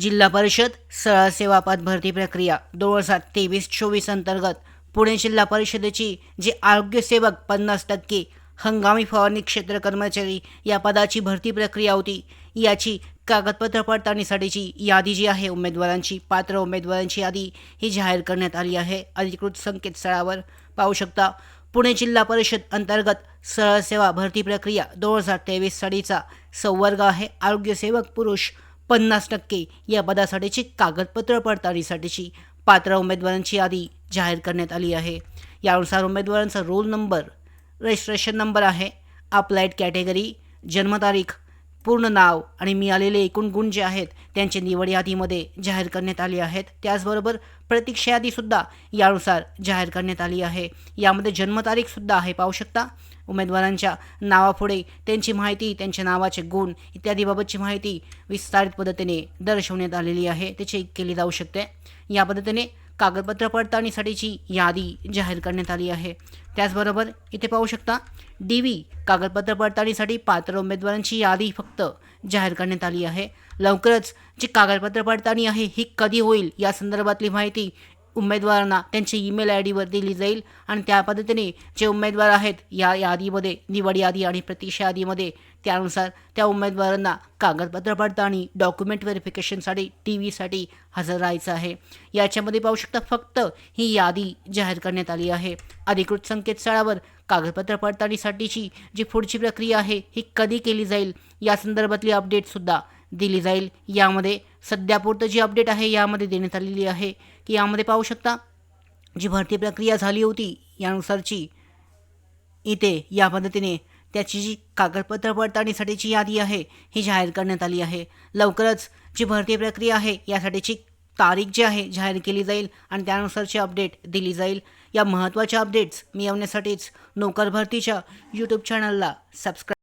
जिल्हा परिषद सरळ सेवा पद भरती प्रक्रिया दोन हजार तेवीस चोवीस अंतर्गत. पुणे जिल्हा परिषदेची जी आरोग्यसेवक पन्नास टक्के हंगामी फवारणी क्षेत्र कर्मचारी या पदाची भरती प्रक्रिया होती. याची कागदपत्र पडताळणीसाठीची यादी जी आहे उमेदवारांची पात्र उमेदवारांची यादी ही जाहीर करण्यात आली आहे. अधिकृत संकेतस्थळावर पाहू शकता पुणे जिल्हा परिषद अंतर्गत सरळ सेवा भरती प्रक्रिया दोन हजार तेवीस साडीचा संवर्ग आहे. आरोग्यसेवक पुरुष पन्नास टक्के या पदासाठीची कागदपत्र पडताळणीसाठीची पात्र उमेदवारांची यादी जाहीर करण्यात आली आहे. यानुसार उमेदवारांचा रोल नंबर रजिस्ट्रेशन नंबर आहे. अप्लाइड कॅटेगरी जन्मतारीख पूर्ण नाव आणि मिळालेले एकूण गुण जे आहेत त्यांचे निवड यादीमध्ये जाहीर करण्यात आले आहेत. त्याचबरोबर प्रतीक्षा यादीसुद्धा यानुसार जाहीर करण्यात आली आहे. यामध्ये जन्मतारीखसुद्धा आहे पाहू शकता. उमेदवारांच्या नावापुढे त्यांची माहिती त्यांच्या नावाचे गुण इत्यादीबाबतची माहिती विस्तारित पद्धतीने दर्शवण्यात आलेली आहे. त्याची केली जाऊ शकते. या पद्धतीने कागदपत्र पडताळणीसाठीची यादी जाहीर करण्यात आली आहे. त्याचबरोबर इथे पाहू शकता डी व्ही कागदपत्र पडताळणीसाठी पात्र उमेदवारांची यादी फक्त जाहीर करण्यात आली आहे. लवकरच जी कागदपत्र पडताळणी आहे ही कधी होईल या संदर्भातली माहिती उमेदवारांना त्यांची ईमेल आय डीवर दिली जाईल आणि त्या पद्धतीने जे उमेदवार आहेत या यादीमध्ये निवड यादी आणि प्रतीक्षा यादीमध्ये त्यानुसार त्या उमेदवारांना कागदपत्र पडताळणी डॉक्युमेंट व्हेरिफिकेशनसाठी टी व्हीसाठी हजर राहायचं आहे. याच्यामध्ये पाहू शकता फक्त ही यादी जाहीर करण्यात आली आहे. अधिकृत संकेतस्थळावर कागदपत्र पडताळणीसाठीची जी पुढची प्रक्रिया आहे ही कधी केली जाईल या संदर्भातली अपडेटसुद्धा दिली जाईल. यामध्ये सध्यापुरतं जी अपडेट आहे यामध्ये देण्यात आलेली आहे की यामध्ये पाहू शकता जी भरती प्रक्रिया झाली होती यानुसारची इथे या पद्धतीने त्याची जी कागदपत्र पडताळणीसाठीची यादी आहे ही जाहीर करण्यात आली आहे. लवकरच जी भरती प्रक्रिया आहे यासाठीची तारीख जी आहे जाहीर केली जाईल आणि त्यानुसारची अपडेट दिली जाईल. या महत्त्वाच्या अपडेट्स मिळवण्यासाठीच नोकर भरतीच्या यूट्यूब चॅनलला सबस्क्राईब